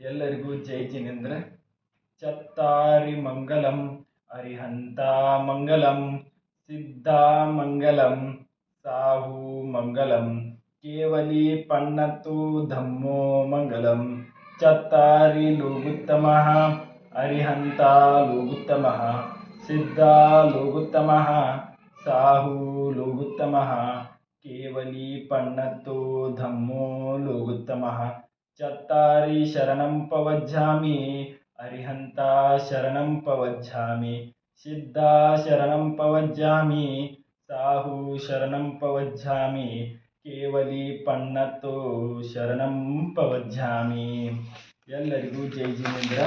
ಎಲ್ಲರಿಗೂ ಜೈ ಜಿನೇಂದ್ರ. ಚತ್ತಾರಿ ಮಂಗಲಂ, ಅರಿಹಂತ ಮಂಗಲಂ ಸಿದ್ಧ ಮಂಗಲಂ ಸಾಹು ಮಂಗಲಂ, ಕೇವಲಿ ಪನ್ನತ್ತು ಧಮ್ಮೋ ಮಂಗಲಂ. ಚತ್ತಾರಿ ಲೋಗುತ್ತಮ, ಅರಿಹಂತ ಲೋಗುತ್ತಮ, ಸಿದ್ಧ ಲೋಗುತ್ತಮ, ಸಾಹು ಲೋಗುತ್ತಮ, ಕೇವಲಿ ಪನ್ನತ್ತು ಧಮ್ಮೋ ಲೋಗುತ್ತಮಃ. ಚತ್ತಾರಿ ಶರಣಂ ಪವಜ್ಜಾಮಿ ಅರಿಹಂತ ಶರಣಂ ಪವಜ್ಜಾಮಿ ಸಿದ್ಧ ಶರಣಂ ಪವಜ್ಜಾಮಿ ಸಾಹು ಶರಣಂ ಪವಜ್ಜಾಮಿ ಕೇವಲಿ ಪಣ್ಣತ್ತು ಶರಣಂ ಪವಜ್ಜಾಮಿ ಎಲ್ಲರಿಗೂ ಜೈ ಜಿನೇಂದ್ರ.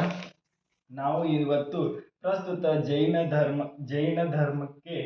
ನಾವು ಇವತ್ತು ಪ್ರಸ್ತುತ ಜೈನ ಧರ್ಮ, ಜೈನ ಧರ್ಮಕ್ಕೆ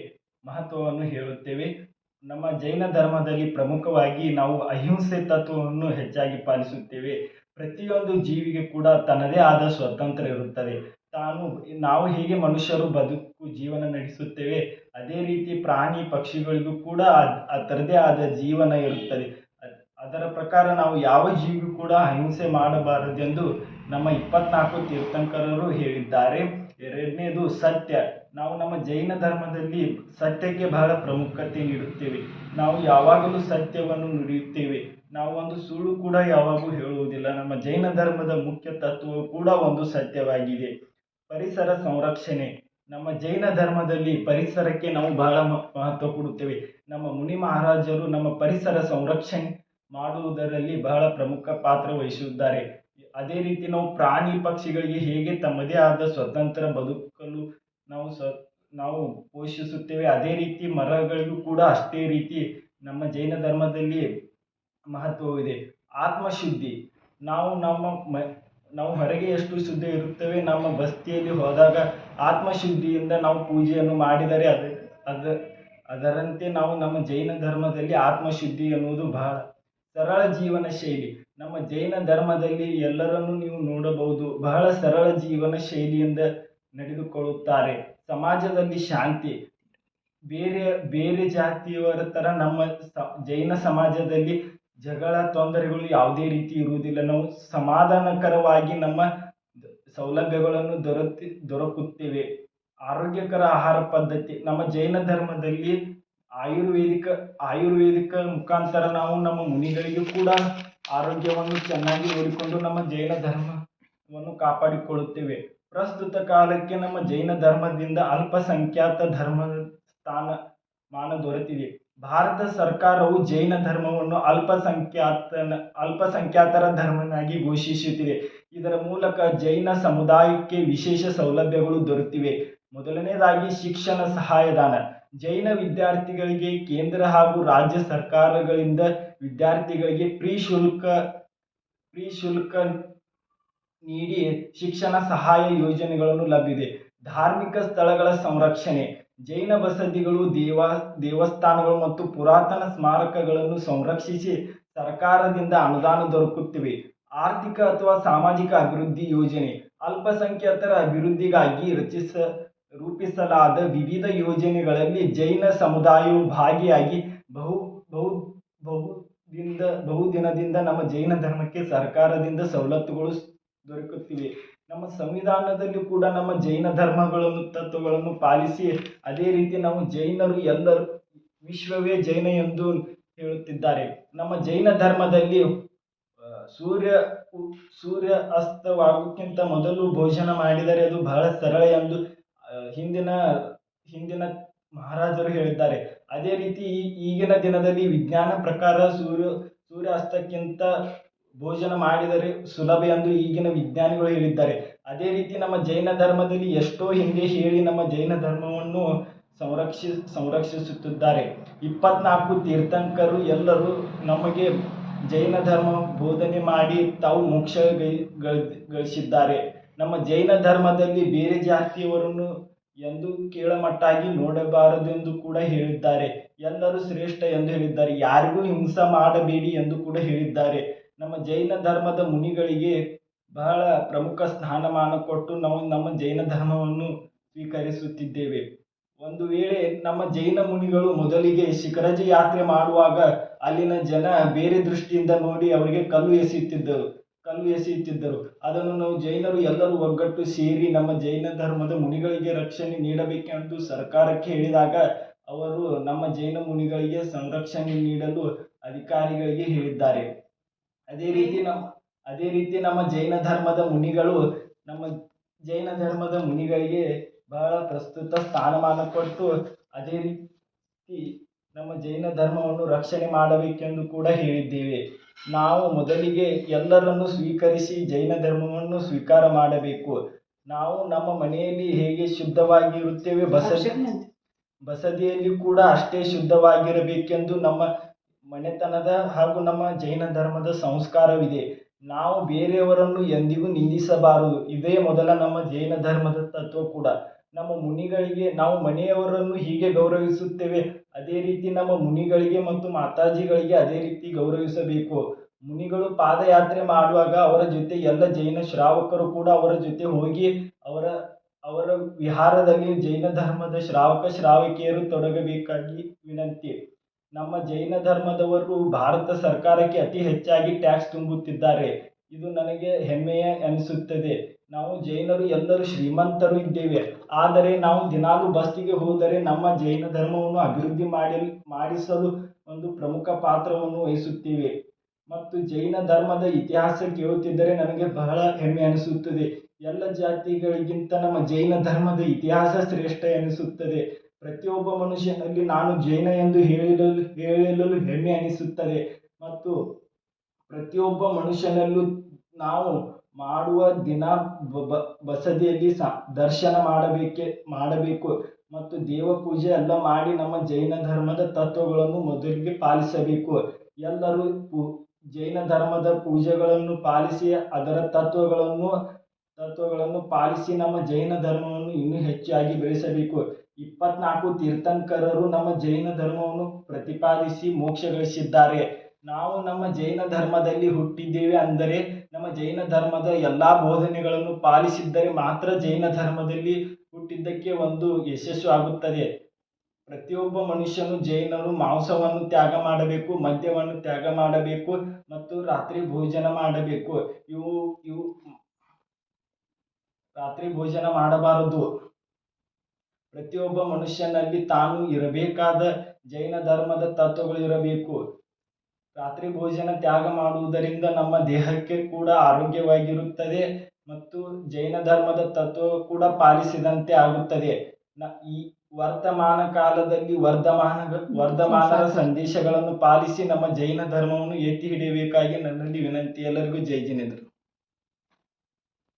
ಮಹತ್ವವನ್ನು ಹೇಳುತ್ತೇವೆ. ನಮ್ಮ ಜೈನ ಧರ್ಮದಲ್ಲಿ ಪ್ರಮುಖವಾಗಿ ನಾವು ಅಹಿಂಸೆ ತತ್ವವನ್ನು ಹೆಚ್ಚಾಗಿ ಪಾಲಿಸುತ್ತೇವೆ. ಪ್ರತಿಯೊಂದು ಜೀವಿಗೆ ಕೂಡ ತನ್ನದೇ ಆದ ಸ್ವತಂತ್ರ ಇರುತ್ತದೆ. ತಾನು, ನಾವು ಹೇಗೆ ಮನುಷ್ಯರು ಬದುಕು, ಜೀವನ ನಡೆಸುತ್ತೇವೆ, ಅದೇ ರೀತಿ ಪ್ರಾಣಿ ಪಕ್ಷಿಗಳಿಗೂ ಕೂಡ ಅದ್- ಅದರದೇ ಆದ ಜೀವನ ಇರುತ್ತದೆ. ಅದ್- ಅದರ ಪ್ರಕಾರ ನಾವು ಯಾವ ಜೀವಿಗೂ ಕೂಡ ಅಹಿಂಸೆ ಮಾಡಬಾರದೆಂದು ನಮ್ಮ ಇಪ್ಪತ್ನಾಲ್ಕು ತೀರ್ಥಂಕರರು ಹೇಳಿದ್ದಾರೆ. ಎರಡನೇದು ಸತ್ಯ. ನಾವು ನಮ್ಮ ಜೈನ ಧರ್ಮದಲ್ಲಿ ಸತ್ಯಕ್ಕೆ ಬಹಳ ಪ್ರಾಮುಖ್ಯತೆ ನೀಡುತ್ತೇವೆ. ನಾವು ಯಾವಾಗಲೂ ಸತ್ಯವನ್ನು ನುಡಿಯುತ್ತೇವೆ. ನಾವು ಒಂದು ಸುಳ್ಳು ಕೂಡ ಯಾವಾಗೂ ಹೇಳುವುದಿಲ್ಲ. ನಮ್ಮ ಜೈನ ಧರ್ಮದ ಮುಖ್ಯ ತತ್ವವು ಕೂಡ ಒಂದು ಸತ್ಯವಾಗಿದೆ. ಪರಿಸರ ಸಂರಕ್ಷಣೆ. ನಮ್ಮ ಜೈನ ಧರ್ಮದಲ್ಲಿ ಪರಿಸರಕ್ಕೆ ನಾವು ಬಹಳ ಮಹತ್ವ ಕೊಡುತ್ತೇವೆ. ನಮ್ಮ ಮುನಿ ಮಹಾರಾಜರು ನಮ್ಮ ಪರಿಸರ ಸಂರಕ್ಷಣೆ ಮಾಡುವುದರಲ್ಲಿ ಬಹಳ ಪ್ರಮುಖ ಪಾತ್ರ ವಹಿಸಿದ್ದಾರೆ ಅದೇ ರೀತಿ ನಾವು ಪ್ರಾಣಿ ಪಕ್ಷಿಗಳಿಗೆ ಹೇಗೆ ತಮ್ಮದೇ ಆದ ಸ್ವತಂತ್ರ ಬದುಕಲು ನಾವು ಸ, ನಾವು ಪೋಷಿಸುತ್ತೇವೆ. ಅದೇ ರೀತಿ ಮರಗಳಿಗೂ ಕೂಡ ಅಷ್ಟೇ ರೀತಿ ನಮ್ಮ ಜೈನ ಧರ್ಮದಲ್ಲಿ ಮಹತ್ವವಿದೆ ಆತ್ಮಶುದ್ಧಿ. ನಾವು ನಮ್ಮ ಮ, ನಾವು ಹೊರಗೆ ಎಷ್ಟು ಶುದ್ಧ ಇರುತ್ತೇವೆ, ನಮ್ಮ ಬಸ್ತಿಯಲ್ಲಿ ಹೋದಾಗ ಆತ್ಮಶುದ್ಧಿಯಿಂದ ನಾವು ಪೂಜೆಯನ್ನು ಮಾಡಿದರೆ ಅದು, ಅದ, ಅದರಂತೆ ನಾವು ನಮ್ಮ ಜೈನ ಧರ್ಮದಲ್ಲಿ ಆತ್ಮಶುದ್ಧಿ ಎನ್ನುವುದು ಬಹಳ ಸರಳ ಜೀವನ ಶೈಲಿ. ನಮ್ಮ ಜೈನ ಧರ್ಮದಲ್ಲಿ ಎಲ್ಲರನ್ನೂ ನೀವು ನೋಡಬಹುದು. ಬಹಳ ಸರಳ ಜೀವನ ಶೈಲಿಯಿಂದ ನಡೆದುಕೊಳ್ಳುತ್ತಾರೆ. ಸಮಾಜದಲ್ಲಿ ಶಾಂತಿ. ಬೇರೆ ಬೇರೆ ಜಾತಿಯವರ ಥರ ನಮ್ಮ ಸ, ಜೈನ ಸಮಾಜದಲ್ಲಿ ಜಗಳ, ತೊಂದರೆಗಳು ಯಾವುದೇ ರೀತಿ ಇರುವುದಿಲ್ಲ. ನಾವು ಸಮಾಧಾನಕರವಾಗಿ ನಮ್ಮ ಸೌಲಭ್ಯಗಳನ್ನು ದೊರತಿ ದೊರಕುತ್ತೇವೆ. ಆರೋಗ್ಯಕರ ಆಹಾರ ಪದ್ಧತಿ. ನಮ್ಮ ಜೈನ ಧರ್ಮದಲ್ಲಿ ಆಯುರ್ವೇದಿಕ ಆಯುರ್ವೇದಿಕ ಮುಖಾಂತರ ನಾವು ನಮ್ಮ ಮುನಿಗಳಿಗೂ ಕೂಡ ಆರೋಗ್ಯವನ್ನು ಚೆನ್ನಾಗಿ ನೋಡಿಕೊಂಡು ನಮ್ಮ ಜೈನ ಧರ್ಮವನ್ನು ಕಾಪಾಡಿಕೊಳ್ಳುತ್ತೇವೆ. ಪ್ರಸ್ತುತ ಕಾಲಕ್ಕೆ ನಮ್ಮ ಜೈನ ಧರ್ಮದಿಂದ ಅಲ್ಪಸಂಖ್ಯಾತ ಧರ್ಮ ಸ್ಥಾನ ಮಾನ ದೊರೆತಿದೆ. ಭಾರತ ಸರ್ಕಾರವು ಜೈನ ಧರ್ಮವನ್ನು ಅಲ್ಪಸಂಖ್ಯಾತನ, ಅಲ್ಪಸಂಖ್ಯಾತರ ಧರ್ಮನಾಗಿ ಘೋಷಿಸುತ್ತಿದೆ. ಇದರ ಮೂಲಕ ಜೈನ ಸಮುದಾಯಕ್ಕೆ ವಿಶೇಷ ಸೌಲಭ್ಯಗಳು ದೊರೆತಿವೆ. ಮೊದಲನೇದಾಗಿ ಶಿಕ್ಷಣ ಸಹಾಯಧನ ಜೈನ ವಿದ್ಯಾರ್ಥಿಗಳಿಗೆ ಕೇಂದ್ರ ಹಾಗೂ ರಾಜ್ಯ ಸರ್ಕಾರಗಳಿಂದ ವಿದ್ಯಾರ್ಥಿಗಳಿಗೆ ಪ್ರೀ ಶುಲ್ಕ ಪ್ರೀ ಶುಲ್ಕ ನೀಡಿ ಶಿಕ್ಷಣ ಸಹಾಯ ಯೋಜನೆಗಳನ್ನು ಲಭ್ಯವಿದೆ ಧಾರ್ಮಿಕ ಸ್ಥಳಗಳ ಸಂರಕ್ಷಣೆ, ಜೈನ ಬಸದಿಗಳು, ದೇವ, ದೇವಸ್ಥಾನಗಳು ಮತ್ತು ಪುರಾತನ ಸ್ಮಾರಕಗಳನ್ನು ಸಂರಕ್ಷಿಸಿ ಸರ್ಕಾರದಿಂದ ಅನುದಾನ ದೊರಕುತ್ತಿವೆ. ಆರ್ಥಿಕ ಅಥವಾ ಸಾಮಾಜಿಕ ಅಭಿವೃದ್ಧಿ ಯೋಜನೆ, ಅಲ್ಪಸಂಖ್ಯಾತರ ಅಭಿವೃದ್ಧಿಗಾಗಿ ರಚಿಸ, ರೂಪಿಸಲಾದ ವಿವಿಧ ಯೋಜನೆಗಳಲ್ಲಿ ಜೈನ ಸಮುದಾಯವು ಭಾಗಿಯಾಗಿ ಬಹು ಬಹು ಬಹುದಿಂದ ಬಹುದಿನದಿಂದ ನಮ್ಮ ಜೈನ ಧರ್ಮಕ್ಕೆ ಸರ್ಕಾರದಿಂದ ಸವಲತ್ತುಗಳು ದೊರಕುತ್ತಿವೆ. ನಮ್ಮ ಸಂವಿಧಾನದಲ್ಲಿ ಕೂಡ ನಮ್ಮ ಜೈನ ಧರ್ಮಗಳನ್ನು, ತತ್ವಗಳನ್ನು ಪಾಲಿಸಿ ಅದೇ ರೀತಿ ನಾವು ಜೈನರು ಎಲ್ಲರೂ ವಿಶ್ವವೇ ಜೈನ ಎಂದು ಹೇಳುತ್ತಿದ್ದಾರೆ. ನಮ್ಮ ಜೈನ ಧರ್ಮದಲ್ಲಿ ಸೂರ್ಯ ಸೂರ್ಯ ಅಸ್ತವಾಗೋಕ್ಕಿಂತ ಮೊದಲು ಭೋಜನ ಮಾಡಿದರೆ ಅದು ಬಹಳ ಸರಳ ಎಂದು ಹಿಂದಿನ ಹಿಂದಿನ ಮಹಾರಾಜರು ಹೇಳಿದ್ದಾರೆ. ಅದೇ ರೀತಿ ಈಗಿನ ದಿನದಲ್ಲಿ ವಿಜ್ಞಾನ ಪ್ರಕಾರ ಸೂರ್ಯ ಸೂರ್ಯ ಅಸ್ತಕ್ಕಿಂತ ಭೋಜನ ಮಾಡಿದರೆ ಸುಲಭ ಎಂದು ಈಗಿನ ವಿಜ್ಞಾನಿಗಳು ಹೇಳಿದ್ದಾರೆ. ಅದೇ ರೀತಿ ನಮ್ಮ ಜೈನ ಧರ್ಮದಲ್ಲಿ ಎಷ್ಟೋ ಹಿಂದೆ ಹೇಳಿ ನಮ್ಮ ಜೈನ ಧರ್ಮವನ್ನು ಸಂರಕ್ಷಿ, ಸಂರಕ್ಷಿಸುತ್ತಿದ್ದಾರೆ. ಇಪ್ಪತ್ನಾಲ್ಕು ತೀರ್ಥಂಕರು ಎಲ್ಲರೂ ನಮಗೆ ಜೈನ ಧರ್ಮ ಬೋಧನೆ ಮಾಡಿ ತಾವು ಮೋಕ್ಷ ಗಳಿಸಿದ್ದಾರೆ. ನಮ್ಮ ಜೈನ ಧರ್ಮದಲ್ಲಿ ಬೇರೆ ಜಾತಿಯವರನ್ನು ಎಂದು ಕೇಳಮಟ್ಟಾಗಿ ನೋಡಬಾರದೆಂದು ಕೂಡ ಹೇಳಿದ್ದಾರೆ. ಎಲ್ಲರೂ ಶ್ರೇಷ್ಠ ಎಂದು ಹೇಳಿದ್ದಾರೆ. ಯಾರಿಗೂ ಹಿಂಸೆ ಮಾಡಬೇಡಿ ಎಂದು ಕೂಡ ಹೇಳಿದ್ದಾರೆ. ನಮ್ಮ ಜೈನ ಧರ್ಮದ ಮುನಿಗಳಿಗೆ ಬಹಳ ಪ್ರಮುಖ ಸ್ಥಾನಮಾನ ಕೊಟ್ಟು ನಾವು ನಮ್ಮ ಜೈನ ಧರ್ಮವನ್ನು ಸ್ವೀಕರಿಸುತ್ತಿದ್ದೇವೆ. ಒಂದು ವೇಳೆ ನಮ್ಮ ಜೈನ ಮುನಿಗಳು ಮೊದಲಿಗೆ ಶಿಖರಜಿ ಯಾತ್ರೆ ಮಾಡುವಾಗ ಅಲ್ಲಿನ ಜನ ಬೇರೆ ದೃಷ್ಟಿಯಿಂದ ನೋಡಿ ಅವರಿಗೆ ಕಲ್ಲು ಎಸೆಯುತ್ತಿದ್ದರು ಕಲ್ಲು ಎಸೆಯುತ್ತಿದ್ದರು. ಅದನ್ನು ನಾವು ಜೈನರು ಎಲ್ಲರೂ ಒಗ್ಗಟ್ಟು ಸೇರಿ ನಮ್ಮ ಜೈನ ಧರ್ಮದ ಮುನಿಗಳಿಗೆ ರಕ್ಷಣೆ ನೀಡಬೇಕೆಂದು ಸರ್ಕಾರಕ್ಕೆ ಹೇಳಿದಾಗ ಅವರು ನಮ್ಮ ಜೈನ ಮುನಿಗಳಿಗೆ ಸಂರಕ್ಷಣೆ ನೀಡಲು ಅಧಿಕಾರಿಗಳಿಗೆ ಹೇಳಿದ್ದಾರೆ. ಅದೇ ರೀತಿ ನಮ್ಮ ಅದೇ ರೀತಿ ನಮ್ಮ ಜೈನ ಧರ್ಮದ ಮುನಿಗಳು ನಮ್ಮ ಜೈನ ಧರ್ಮದ ಮುನಿಗಳಿಗೆ ಬಹಳ ಪ್ರಸ್ತುತ ಸ್ಥಾನಮಾನ ಕೊಟ್ಟು ಅದೇ ರೀತಿ ನಮ್ಮ ಜೈನ ಧರ್ಮವನ್ನು ರಕ್ಷಣೆ ಮಾಡಬೇಕೆಂದು ಕೂಡ ಹೇಳಿದ್ದೇವೆ. ನಾವು ಮೊದಲಿಗೆ ಎಲ್ಲರನ್ನು ಸ್ವೀಕರಿಸಿ ಜೈನ ಧರ್ಮವನ್ನು ಸ್ವೀಕಾರ ಮಾಡಬೇಕು. ನಾವು ನಮ್ಮ ಮನೆಯಲ್ಲಿ ಹೇಗೆ ಶುದ್ಧವಾಗಿರುತ್ತೇವೆ ಬಸದಿ ಬಸದಿಯಲ್ಲಿ ಕೂಡ ಅಷ್ಟೇ ಶುದ್ಧವಾಗಿರಬೇಕೆಂದು ನಮ್ಮ ಮನೆತನದ ಹಾಗೂ ನಮ್ಮ ಜೈನ ಧರ್ಮದ ಸಂಸ್ಕಾರವಿದೆ. ನಾವು ಬೇರೆಯವರನ್ನು ಎಂದಿಗೂ ನಿಂದಿಸಬಾರದು. ಇದೇ ಮೊದಲ ನಮ್ಮ ಜೈನ ಧರ್ಮದ ತತ್ವ ಕೂಡ. ನಮ್ಮ ಮುನಿಗಳಿಗೆ ನಾವು ಮನೆಯವರನ್ನು ಹೀಗೆ ಗೌರವಿಸುತ್ತೇವೆ. ಅದೇ ರೀತಿ ನಮ್ಮ ಮುನಿಗಳಿಗೆ ಮತ್ತು ಮಾತಾಜಿಗಳಿಗೆ ಅದೇ ರೀತಿ ಗೌರವಿಸಬೇಕು. ಮುನಿಗಳು ಪಾದಯಾತ್ರೆ ಮಾಡುವಾಗ ಅವರ ಜೊತೆ ಎಲ್ಲ ಜೈನ ಶ್ರಾವಕರು ಕೂಡ ಅವರ ಜೊತೆ ಹೋಗಿ ಅವರ ಅವರ ವಿಹಾರದಲ್ಲಿ ಜೈನ ಧರ್ಮದ ಶ್ರಾವಕ ಶ್ರಾವಕಿಯರು ತೊಡಗಬೇಕಾಗಿ ವಿನಂತಿ. ನಮ್ಮ ಜೈನ ಧರ್ಮದವರು ಭಾರತ ಸರ್ಕಾರಕ್ಕೆ ಅತಿ ಹೆಚ್ಚಾಗಿ ಟ್ಯಾಕ್ಸ್ ತುಂಬುತ್ತಿದ್ದಾರೆ. ಇದು ನನಗೆ ಹೆಮ್ಮೆಯ ಅನಿಸುತ್ತದೆ. ನಾವು ಜೈನರು ಎಲ್ಲರೂ ಶ್ರೀಮಂತರು ಇದ್ದೇವೆ. ಆದರೆ ನಾವು ದಿನಾಲೂ ಬಸ್ತಿಗೆ ಹೋದರೆ ನಮ್ಮ ಜೈನ ಧರ್ಮವನ್ನು ಅಭಿವೃದ್ಧಿ ಮಾಡಿ ಮಾಡಿಸಲು ಒಂದು ಪ್ರಮುಖ ಪಾತ್ರವನ್ನು ವಹಿಸುತ್ತೇವೆ. ಮತ್ತು ಜೈನ ಧರ್ಮದ ಇತಿಹಾಸ ಕೇಳುತ್ತಿದ್ದರೆ ನನಗೆ ಬಹಳ ಹೆಮ್ಮೆ ಅನಿಸುತ್ತದೆ. ಎಲ್ಲ ಜಾತಿಗಳಿಗಿಂತ ನಮ್ಮ ಜೈನ ಧರ್ಮದ ಇತಿಹಾಸ ಶ್ರೇಷ್ಠ ಎನಿಸುತ್ತದೆ. ಪ್ರತಿಯೊಬ್ಬ ಮನುಷ್ಯನಲ್ಲಿ ನಾನು ಜೈನ ಎಂದು ಹೇಳಲು ಹೇಳಲು ಹೆಮ್ಮೆ ಅನಿಸುತ್ತದೆ. ಮತ್ತು ಪ್ರತಿಯೊಬ್ಬ ಮನುಷ್ಯನಲ್ಲೂ ನಾವು ಮಾಡುವ ದಿನ ಬಸದಿಯಲ್ಲಿ ಸ ದರ್ಶನ ಮಾಡಬೇಕೆ ಮಾಡಬೇಕು. ಮತ್ತು ದೇವ ಪೂಜೆ ಎಲ್ಲ ಮಾಡಿ ನಮ್ಮ ಜೈನ ಧರ್ಮದ ತತ್ವಗಳನ್ನು ಮೊದಲಿಗೆ ಪಾಲಿಸಬೇಕು. ಎಲ್ಲರೂ ಪೂ ಜೈನ ಧರ್ಮದ ಪೂಜೆಗಳನ್ನು ಪಾಲಿಸಿ, ಅದರ ತತ್ವಗಳನ್ನು ತತ್ವಗಳನ್ನು ಪಾಲಿಸಿ ನಮ್ಮ ಜೈನ ಧರ್ಮವನ್ನು ಇನ್ನೂ ಹೆಚ್ಚಾಗಿ ಬೆಳೆಸಬೇಕು. ಇಪ್ಪತ್ನಾಲ್ಕು ತೀರ್ಥಂಕರರು ನಮ್ಮ ಜೈನ ಧರ್ಮವನ್ನು ಪ್ರತಿಪಾದಿಸಿ ಮೋಕ್ಷ ಗಳಿಸಿದ್ದಾರೆ ನಾವು ನಮ್ಮ ಜೈನ ಧರ್ಮದಲ್ಲಿ ಹುಟ್ಟಿದ್ದೇವೆ ಅಂದರೆ ನಮ್ಮ ಜೈನ ಧರ್ಮದ ಎಲ್ಲಾ ಬೋಧನೆಗಳನ್ನು ಪಾಲಿಸಿದ್ದರೆ ಮಾತ್ರ ಜೈನ ಧರ್ಮದಲ್ಲಿ ಹುಟ್ಟಿದ್ದಕ್ಕೆ ಒಂದು ಯಶಸ್ಸು ಆಗುತ್ತದೆ. ಪ್ರತಿಯೊಬ್ಬ ಮನುಷ್ಯನು ಜೈನರು ಮಾಂಸವನ್ನು ತ್ಯಾಗ ಮಾಡಬೇಕು, ಮದ್ಯವನ್ನು ತ್ಯಾಗ ಮಾಡಬೇಕು ಮತ್ತು ರಾತ್ರಿ ಭೋಜನ ಮಾಡಬೇಕು. ಇವು ಇವು ರಾತ್ರಿ ಭೋಜನ ಮಾಡಬಾರದು. ಪ್ರತಿಯೊಬ್ಬ ಮನುಷ್ಯನಲ್ಲಿ ತಾನು ಇರಬೇಕಾದ ಜೈನ ಧರ್ಮದ ತತ್ವಗಳು ಇರಬೇಕು. ರಾತ್ರಿ ಭೋಜನ ತ್ಯಾಗ ಮಾಡುವುದರಿಂದ ನಮ್ಮ ದೇಹಕ್ಕೆ ಕೂಡ ಆರೋಗ್ಯವಾಗಿರುತ್ತದೆ ಮತ್ತು ಜೈನ ಧರ್ಮದ ತತ್ವ ಕೂಡ ಪಾಲಿಸಿದಂತೆ ಆಗುತ್ತದೆ. ನ ಈ ವರ್ತಮಾನ ಕಾಲದಲ್ಲಿ ವರ್ಧಮಾನ ವರ್ಧಮಾನದ ಸಂದೇಶಗಳನ್ನು ಪಾಲಿಸಿ ನಮ್ಮ ಜೈನ ಧರ್ಮವನ್ನು ಎತ್ತಿ ಹಿಡಿಯಬೇಕಾಗಿ ನನ್ನಲ್ಲಿ ವಿನಂತಿ. ಎಲ್ಲರಿಗೂ ಜೈ ಜಿನೇಂದ್ರ.